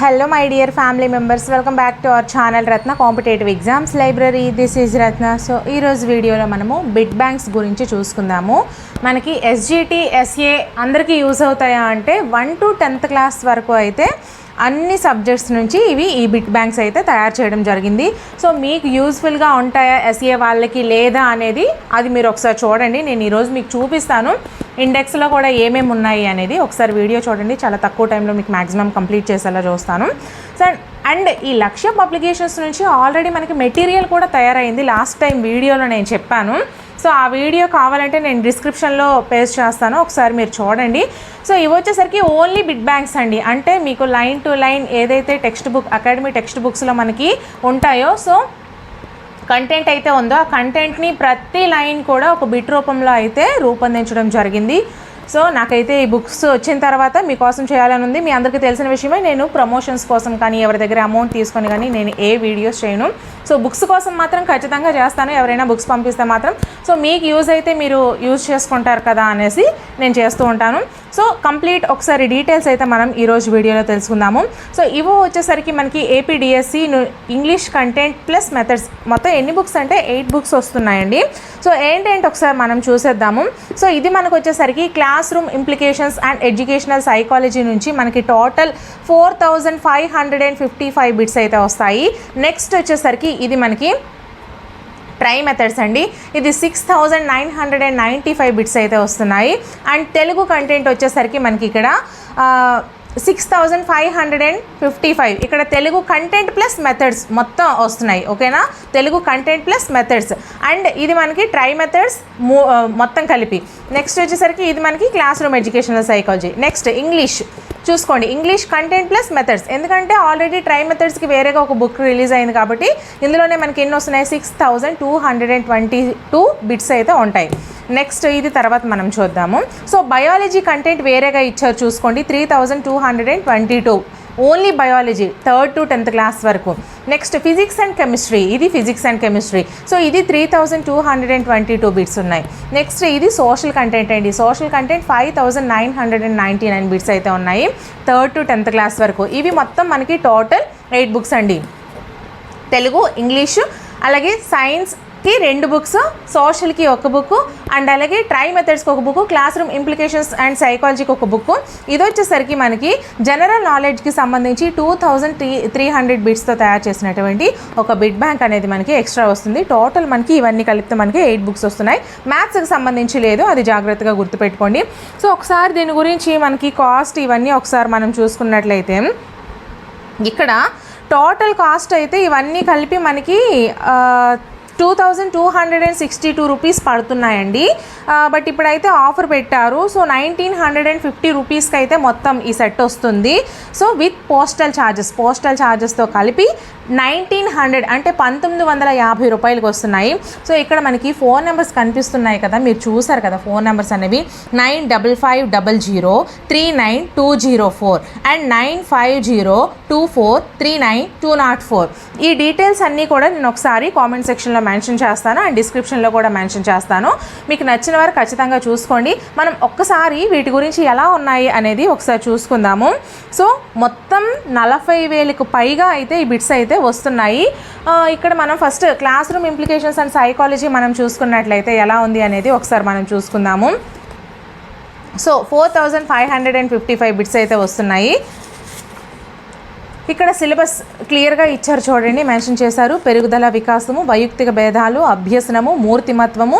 Hello my dear family members welcome back to our channel Ratna competitive exams library this is Ratna so ఈరోజు వీడియోలో మనము bit banks గురించి చూసుకుందాము. మనకి SGT SA అందరికీ use అవుతాయా అంటే వన్ టు టెన్త్ క్లాస్ వరకు అయితే అన్ని సబ్జెక్ట్స్ నుంచి ఇవి ఈ బిట్ బ్యాంక్స్ అయితే తయారు చేయడం జరిగింది. సో మీకు యూస్ఫుల్గా ఉంటాయా ఎస్ఏ వాళ్ళకి లేదా అనేది అది మీరు ఒకసారి చూడండి. నేను ఈరోజు మీకు చూపిస్తాను. ఇండెక్స్లో కూడా ఏమేమి ఉన్నాయి అనేది ఒకసారి వీడియో చూడండి. చాలా తక్కువ టైంలో మీకు మ్యాక్సిమం కంప్లీట్ చేసేలా చూస్తాను. సో అండ్ ఈ లక్ష్య పబ్లికేషన్స్ నుంచి ఆల్రెడీ మనకి మెటీరియల్ కూడా తయారైంది. లాస్ట్ టైం వీడియోలో నేను చెప్పాను. సో ఆ వీడియో కావాలంటే నేను డిస్క్రిప్షన్లో పేస్ట్ చేస్తాను ఒకసారి మీరు చూడండి. సో ఇవి వచ్చేసరికి ఓన్లీ బిడ్ బ్యాంక్స్ అండి. అంటే మీకు లైన్ టు లైన్ ఏదైతే టెక్స్ట్ బుక్ అకాడమీ టెక్స్ట్ బుక్స్లో మనకి ఉంటాయో సో కంటెంట్ అయితే ఉందో ఆ కంటెంట్ని ప్రతి లైన్ కూడా ఒక బిట్ రూపంలో అయితే రూపొందించడం జరిగింది. సో నాకైతే ఈ బుక్స్ వచ్చిన తర్వాత మీకోసం చేయాలని ఉంది. మీ అందరికీ తెలిసిన విషయమే నేను ప్రమోషన్స్ కోసం కానీ ఎవరి దగ్గర అమౌంట్ తీసుకొని కానీ నేను ఏ వీడియోస్ చేయను. సో బుక్స్ కోసం మాత్రం ఖచ్చితంగా చేస్తాను. ఎవరైనా బుక్స్ పంపిస్తే మాత్రం. సో మీకు యూజ్ అయితే మీరు యూజ్ చేసుకుంటారు కదా అనేసి నేను చేస్తూ ఉంటాను. సో కంప్లీట్ ఒకసారి డీటెయిల్స్ అయితే మనం ఈరోజు వీడియోలో తెలుసుకుందాము. సో ఇవో వచ్చేసరికి మనకి APDSC English content plus methods మొత్తం ఎన్ని బుక్స్ అంటే ఎయిట్ బుక్స్ వస్తున్నాయండి. సో ఏంటంటే ఒకసారి మనం చూసేద్దాము. సో ఇది మనకు వచ్చేసరికి class classroom implications and educational psychology నుంచి మనకి total four thousand five hundred and fifty five bits అయితే వస్తాయి. నెక్స్ట్ వచ్చేసరికి ఇది మనకి ట్రై మెథడ్స్ అండి. ఇది six thousand nine hundred and ninety five bits అయితే వస్తున్నాయి. అండ్ తెలుగు కంటెంట్ వచ్చేసరికి మనకి ఇక్కడ six thousand five hundred and fifty five ఇక్కడ తెలుగు కంటెంట్ ప్లస్ మెథడ్స్ మొత్తం వస్తున్నాయి ఓకేనా? Telugu content plus methods and ఇది మనకి ట్రై మెథడ్స్ మొత్తం కలిపి. నెక్స్ట్ వచ్చేసరికి ఇది మనకి classroom educational psychology next English చూసుకోండి ఇంగ్లీష్ కంటెంట్ ప్లస్ మెథడ్స్ ఎందుకంటే ఆల్రెడీ ట్రై మెథడ్స్కి వేరేగా ఒక బుక్ రిలీజ్ అయింది కాబట్టి ఇందులోనే మనకి ఎన్ని వస్తున్నాయి? Six thousand two hundred and twenty two bits అయితే ఉంటాయి. నెక్స్ట్ ఇది తర్వాత మనం చూద్దాము. సో బయాలజీ కంటెంట్ వేరేగా ఇచ్చారు చూసుకోండి. Three thousand two hundred and twenty two only biology third to tenth class వరకు. నెక్స్ట్ ఫిజిక్స్ అండ్ కెమిస్ట్రీ ఇది ఫిజిక్స్ అండ్ కెమిస్ట్రీ సో ఇది three thousand two hundred and twenty two bits ఉన్నాయి. Next ఇది social content అండి. Social content five thousand nine hundred and ninety nine bits అయితే ఉన్నాయి. Third to tenth class వరకు. ఇవి మొత్తం మనకి టోటల్ ఎయిట్ బుక్స్ అండి. తెలుగు ఇంగ్లీషు అలాగే సైన్స్ కి రెండు బుక్స్ సోషల్కి ఒక బుక్ అండ్ అలాగే ట్రై మెథడ్స్కి ఒక book classroom implications and సైకాలజీకి ఒక బుక్ ఇది వచ్చేసరికి మనకి జనరల్ నాలెడ్జ్కి సంబంధించి two thousand three three hundred బిట్స్తో తయారు చేసినటువంటి ఒక బిట్ బ్యాంక్ అనేది మనకి ఎక్స్ట్రా వస్తుంది. టోటల్ మనకి ఇవన్నీ కలిపితే మనకి ఎయిట్ బుక్స్ వస్తున్నాయి. మ్యాథ్స్కి సంబంధించి లేదు అది జాగ్రత్తగా గుర్తుపెట్టుకోండి. సో ఒకసారి దీని గురించి మనకి కాస్ట్ ఇవన్నీ ఒకసారి మనం చూసుకున్నట్లయితే ఇక్కడ టోటల్ కాస్ట్ అయితే ఇవన్నీ కలిపి మనకి two thousand two hundred and sixty two rupees పడుతున్నాయండి. But ఇప్పుడైతే ఆఫర్ పెట్టారు. So nineteen hundred and fifty రూపీస్కి అయితే మొత్తం ఈ సెట్ వస్తుంది. So with postal charges postal ఛార్జెస్తో కలిపి నైన్టీన్ హండ్రెడ్ అంటే పంతొమ్మిది వందల యాభై రూపాయలకి వస్తున్నాయి. సో ఇక్కడ మనకి ఫోన్ నెంబర్స్ కనిపిస్తున్నాయి కదా మీరు చూసారు కదా ఫోన్ నెంబర్స్ అనేవి. Nine double five double zero three nine two zero four and nine five zero two four three nine two not four. ఈ డీటెయిల్స్ అన్నీ కూడా నేను ఒకసారి కామెంట్ సెక్షన్లో మెన్షన్ చేస్తాను అండ్ డిస్క్రిప్షన్లో కూడా మెన్షన్ చేస్తాను. మీకు నచ్చిన వారు ఖచ్చితంగా చూసుకోండి. మనం ఒక్కసారి వీటి గురించి ఎలా ఉన్నాయి అనేది ఒకసారి చూసుకుందాము. సో మొత్తం నలభై వేలకు పైగా అయితే ఈ బిట్స్ అయితే వస్తున్నాయి. ఇక్కడ మనం first classroom implications and psychology మనం చూసుకున్నట్లయితే ఎలా ఉంది అనేది ఒకసారి మనం చూసుకుందాము. So four thousand five hundred and fifty five bits అయితే వస్తున్నాయి. ఇక్కడ సిలబస్ క్లియర్గా ఇచ్చారు చూడండి మెన్షన్ చేశారు. పెరుగుదల వికాసము వైయక్తిక భేదాలు అభ్యసనము మూర్తిమత్వము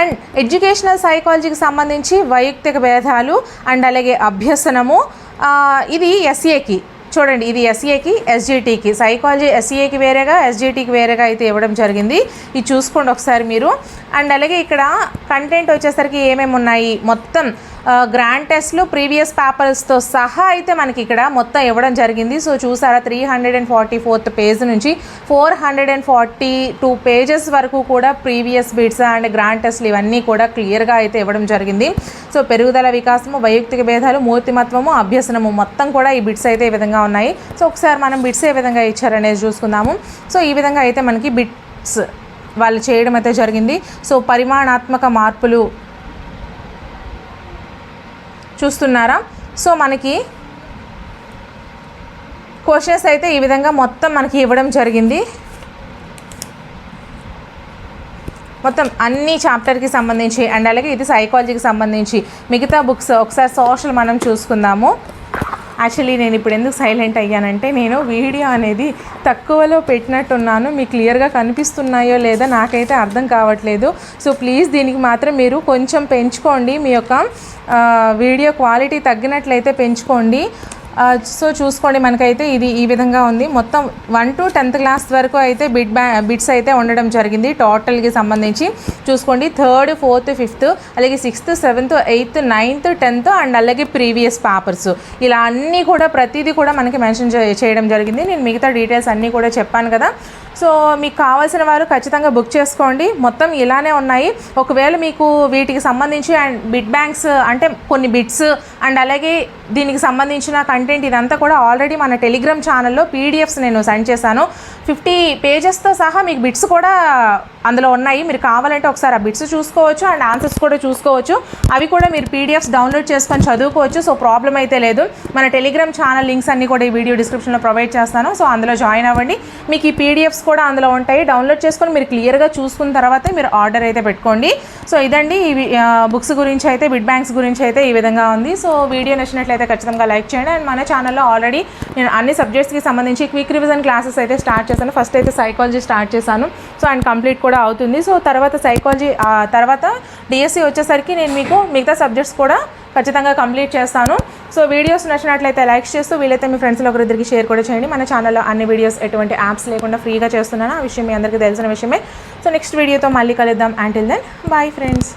అండ్ ఎడ్యుకేషనల్ సైకాలజీకి సంబంధించి వైయక్తిక భేదాలు అండ్ అలాగే అభ్యసనము. ఇది ఎస్ఏకి చూడండి ఇది ఎస్ఏకి ఎస్జిటికి సైకాలజీ ఎస్ఏకి వేరేగా ఎస్జిటికి వేరేగా అయితే ఇవ్వడం జరిగింది. ఇది చూసుకోండి ఒకసారి మీరు. అండ్ అలాగే ఇక్కడ కంటెంట్ వచ్చేసరికి ఏమేమి ఉన్నాయి? మొత్తం గ్రాండ్ టెస్ట్లు ప్రీవియస్ పేపర్స్తో సహా అయితే మనకి ఇక్కడ మొత్తం ఇవ్వడం జరిగింది. సో చూసారా three hundred and forty fourth page నుంచి four hundred and forty two pages వరకు కూడా ప్రీవియస్ బిట్స్ అండ్ గ్రాండ్ టెస్ట్లు ఇవన్నీ కూడా క్లియర్గా అయితే ఇవ్వడం జరిగింది. సో పెరుగుదల వికాసము వైయక్తిక భేదాలు మూర్తిమత్వము అభ్యసనము మొత్తం కూడా ఈ బిట్స్ అయితే ఈ విధంగా ఉన్నాయి. సో ఒకసారి మనం బిట్స్ ఏ విధంగా ఇచ్చారనేది చూసుకుందాము. సో ఈ విధంగా అయితే మనకి బిట్స్ వాళ్ళు చేయడం అయితే జరిగింది. సో పరిమాణాత్మక మార్పులు చూస్తున్నారా? సో మనకి క్వశ్చన్స్ అయితే ఈ విధంగా మొత్తం మనకి ఇవ్వడం జరిగింది. మొత్తం అన్ని చాప్టర్కి సంబంధించి అండ్ అలాగే ఇది సైకాలజీకి సంబంధించి మిగతా బుక్స్ ఒకసారి సోషల్ మనం చూసుకుందాము. యాక్చువల్లీ నేను ఇప్పుడు ఎందుకు సైలెంట్ అయ్యానంటే నేను వీడియో అనేది తక్కువలో పెట్టినట్టున్నాను. మీకు క్లియర్గా కనిపిస్తున్నాయో లేదా నాకైతే అర్థం కావట్లేదు. సో ప్లీజ్ దీనికి మాత్రం మీరు కొంచెం పెంచుకోండి. మీ యొక్క వీడియో క్వాలిటీ తగ్గినట్లయితే పెంచుకోండి. సో చూసుకోండి మనకైతే ఇది ఈ విధంగా ఉంది. మొత్తం వన్ టు టెన్త్ క్లాస్ వరకు అయితే బిట్ బ్యా బిట్స్ అయితే ఉండడం జరిగింది టోటల్కి సంబంధించి. చూసుకోండి థర్డ్ ఫోర్త్ ఫిఫ్త్ అలాగే sixth seventh eighth ninth tenth and అలాగే ప్రీవియస్ పేపర్స్ ఇలా అన్నీ కూడా ప్రతిదీ కూడా మనకి మెన్షన్ చేయడం జరిగింది. నేను మిగతా డీటెయిల్స్ అన్నీ కూడా చెప్పాను కదా. సో మీకు కావాల్సిన వారు ఖచ్చితంగా బుక్ చేసుకోండి. మొత్తం ఇలానే ఉన్నాయి. ఒకవేళ మీకు వీటికి సంబంధించి అండ్ బిట్ బ్యాంక్స్ అంటే కొన్ని బిట్స్ అండ్ అలాగే దీనికి సంబంధించిన కంటెంట్ ఇదంతా కూడా ఆల్రెడీ మన టెలిగ్రామ్ ఛానల్లో పీడిఎఫ్స్ నేను సెండ్ చేశాను. ఫిఫ్టీ పేజెస్తో సహా మీకు బిట్స్ కూడా అందులో ఉన్నాయి. మీరు కావాలంటే ఒకసారి ఆ బిట్స్ చూసుకోవచ్చు అండ్ ఆన్సర్స్ కూడా చూసుకోవచ్చు. అవి కూడా మీరు పీడిఎఫ్స్ డౌన్లోడ్ చేసుకొని చదువుకోవచ్చు. సో ప్రాబ్లం అయితే లేదు. మన టెలిగ్రామ్ ఛానల్ లింక్స్ అన్ని కూడా ఈ వీడియో డిస్క్రిప్షన్లో ప్రొవైడ్ చేస్తాను. సో అందులో జాయిన్ అవ్వండి. మీకు ఈ పీడిఎఫ్స్ కూడా అందులో ఉంటాయి. డౌన్లోడ్ చేసుకొని మీరు క్లియర్గా చూసుకున్న తర్వాత మీరు ఆర్డర్ అయితే పెట్టుకోండి. సో ఇదండి ఈ బుక్స్ గురించి అయితే బిడ్ బ్యాంక్స్ గురించి అయితే ఈ విధంగా ఉంది. సో వీడియో నచ్చినట్లయితే ఖచ్చితంగా లైక్ చేయండి. అండ్ మన ఛానల్లో ఆల్రెడీ నేను అన్ని సబ్జెక్ట్స్కి సంబంధించి క్విక్ రివిజన్ క్లాసెస్ అయితే స్టార్ట్ చేశాను. ఫస్ట్ అయితే సైకాలజీ స్టార్ట్ చేశాను. సో అండ్ కంప్లీట్ కూడా అవుతుంది. సో తర్వాత సైకాలజీ తర్వాత డిఎస్సి వచ్చేసరికి నేను మీకు మిగతా సబ్జెక్ట్స్ కూడా ఖచ్చితంగా కంప్లీట్ చేస్తాను. సో వీడియోస్ నచ్చినట్లయితే లైక్ చేస్తూ వీలైతే మీ ఫ్రెండ్స్లో ఒకరిద్దరికి షేర్ కూడా చేయండి. మన ఛానల్లో అన్ని వీడియోస్ ఎటువంటి యాప్స్ లేకుండా ఫ్రీగా చేస్తున్నాను ఆ విషయం మీ అందరికీ తెలిసిన విషయమే. సో నెక్స్ట్ వీడియోతో మళ్ళీ కలుద్దాం. Until then bye friends